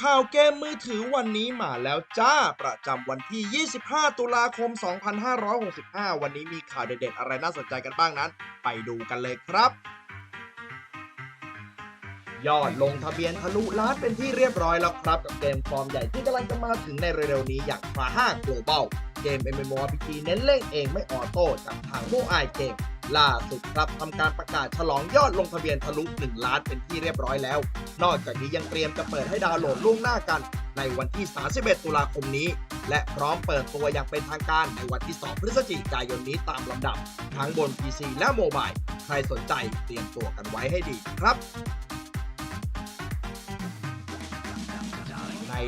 ข่าวเกมมือถือวันนี้มาแล้วจ้า ประจำวันที่ 25 ตุลาคม 2565 วันนี้มีข่าวเด็ดๆ อะไรน่าสนใจกันบ้างนั้น ไปดูกันเลยครับ ยอดลงทะเบียนทะลุล้านเป็นที่เรียบร้อยแล้วครับ กับเกมฟอร์มใหญ่ที่กำลังจะมาถึงในเร็วๆนี้อย่างฟาห้า Global เกม MMORPG เน้นเล่นเองไม่ออโต้จากทางโมไอเกม ล่าสุดครับทำการประกาศฉลองยอดลงทะเบียนทะลุ 1 ล้านเป็นที่เรียบร้อยแล้ว นอกจากนี้ยังเตรียมจะเปิดให้ดาวน์โหลดล่วงหน้ากัน ในวันที่ 31 ตุลาคมนี้ และพร้อมเปิดตัวอย่างเป็นทางการในวันที่ 2 พฤศจิกายนนี้ตามลำดับ ทั้งบน PC และโมบายใครสนใจเตรียมตัวกันไว้ให้ดีครับ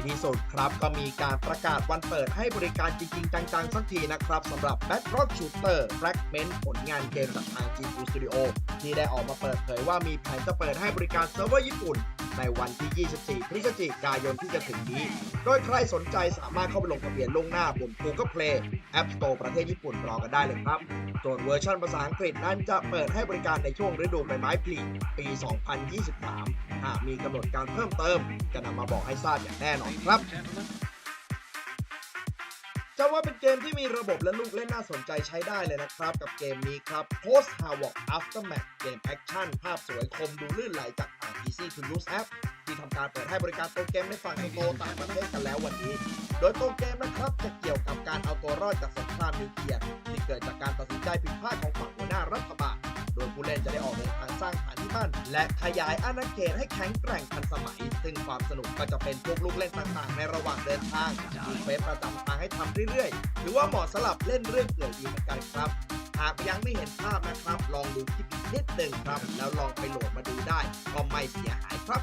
ที่สุดครับ ก็มีการประกาศวันเปิดให้บริการจริง ๆ จัง ๆ สักทีนะครับสำหรับ Backrock Shooter Fragment ผลงานเกมจากทาง GQ Studio ที่ได้ออกมาเปิดเผยว่ามีแผนจะเปิดให้บริการเซิร์ฟเวอร์ญี่ปุ่น ในวันที่ 24 พฤศจิกายนที่จะถึงนี้ โดยใครสนใจสามารถเข้าไปลงทะเบียนล่วงหน้าบน Google Play App Store ประเทศญี่ปุ่นรอกันได้เลยครับ ส่วนเวอร์ชันภาษาอังกฤษนั้นจะเปิดให้บริการในช่วงฤดูใบไม้ผลิปี 2023 หากมีกำหนดการเพิ่มเติม จะนำมาบอกให้ทราบอย่างแน่นอนครับ จะว่าเป็นเกมที่มีระบบและลูกเล่นน่าสนใจใช้ได้เลยนะครับ กับเกมนี้ครับ Post Havoc Aftermath เกมแอคชั่นภาพสวยคมดูลื่นไหลจากทาง Easy to Use App ที่ทำการเปิดให้บริการตัวเกมในฝั่งโตต่างประเทศกันแล้ววันนี้ โดยตัวเกมนะครับจะเกี่ยวกับการเอาตัวรอดจากสงครามนิวเคลียร์ที่เกิดจากการตัดสินใจผิดพลาดของฝั่งหัวหน้ารัฐบาล โดยผู้เล่นจะได้ออกเดินทางสร้างฐานที่มั่น และขยายอาณาเขตให้แข็งแกร่งทันสมัย ซึ่งความสนุกก็จะเป็นพวกลูกเล่นต่างๆ ในระหว่างเดินทางมีเฟสประจำทางให้ทำเรื่อยๆ หรือว่าเหมาะสลับเล่นเรื่องเกี่ยวดีเหมือนกันครับหากยังไม่เห็นภาพนะครับ ลองดูคลิปอีกนิดหนึ่งครับ แล้วลองไปโหลดมาดูได้ก็ไม่เสียหายครับ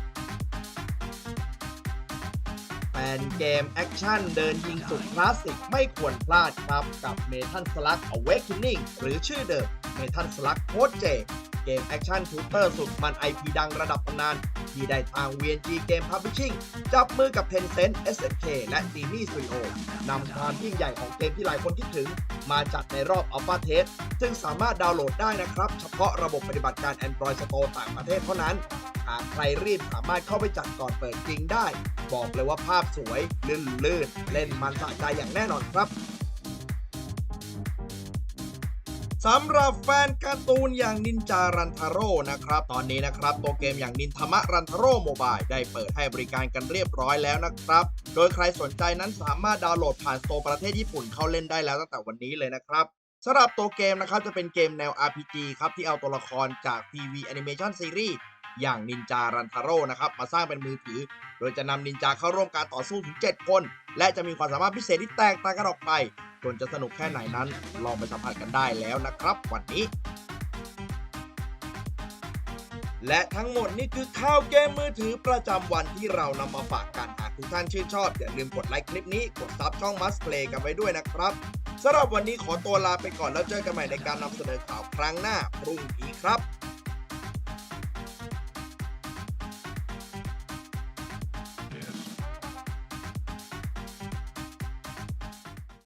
นเกมแอคชั่นเดินยิงสุดคลาสสิกไม่ควรพลาดครับ กับ m e t a l Slug Awakening หรือชื่อเดิม m e t a l Slug Code J เกมแอคชั่นชูเตอร์สุดมัน IP ดังระดับตำนาน ที่ได้ทาง VNG Game Publishing จับมือกับ Tencent SFK และ d i m y Studio นำความยิ่งใหญ่ของเกมที่หลายคนคิดถึง มาจัดในรอบ Alpha Test ซึ่งสามารถดาวน์โหลดได้นะครับ เฉพาะระบบปฏิบัติการ Android Store ต่างประเทศเท่านั้นากใครรีบสามารถเข้าไปจัดก่อนเปิดจริงได้ บอกเลยว่าภาพสวยลื่นลื่นเล่นมันสะใจอย่างแน่นอนครับสำหรับแฟนการ์ตูนอย่างนินจารันทาโร่นะครับ ตอนนี้นะครับตัวเกมอย่างนินทามะรันทาโร่โมบายได้เปิดให้บริการกันเรียบร้อยแล้วนะครับ โดยใครสนใจนั้นสามารถดาวน์โหลดผ่านโตรประเทศญี่ปุ่นเข้าเล่นได้แล้วตั้งแต่วันนี้เลยนะครับสำหรับตัวเกมนะครับจะเป็นเกมแนว RPG ครับที่เอาตัวละครจาก TV Animation Series อย่างนินจารันทาโร่นะครับมาสร้างเป็นมือถือ โดยจะนำนินจาเข้าร่วมการต่อสู้ถึง 7 คน และจะมีความสามารถพิเศษที่แตกต่างกันออกไปส่วนจะสนุกแค่ไหนนั้น ลองไปสัมผัสกันได้แล้วนะครับ วันนี้ และทั้งหมดนี่คือข่าวเกมมือถือประจำวันที่เรานำมาฝากกันหากทุกท่านชื่นชอบ อย่าลืมกดไลค์คลิปนี้กดซับช่อง Must Play กันไว้ด้วยนะครับสำหรับวันนี้ขอตัวลาไปก่อนแล้วเจอกันใหม่ในการนำเสนอข่าวครั้งหน้าพรุ่งนี้ครับ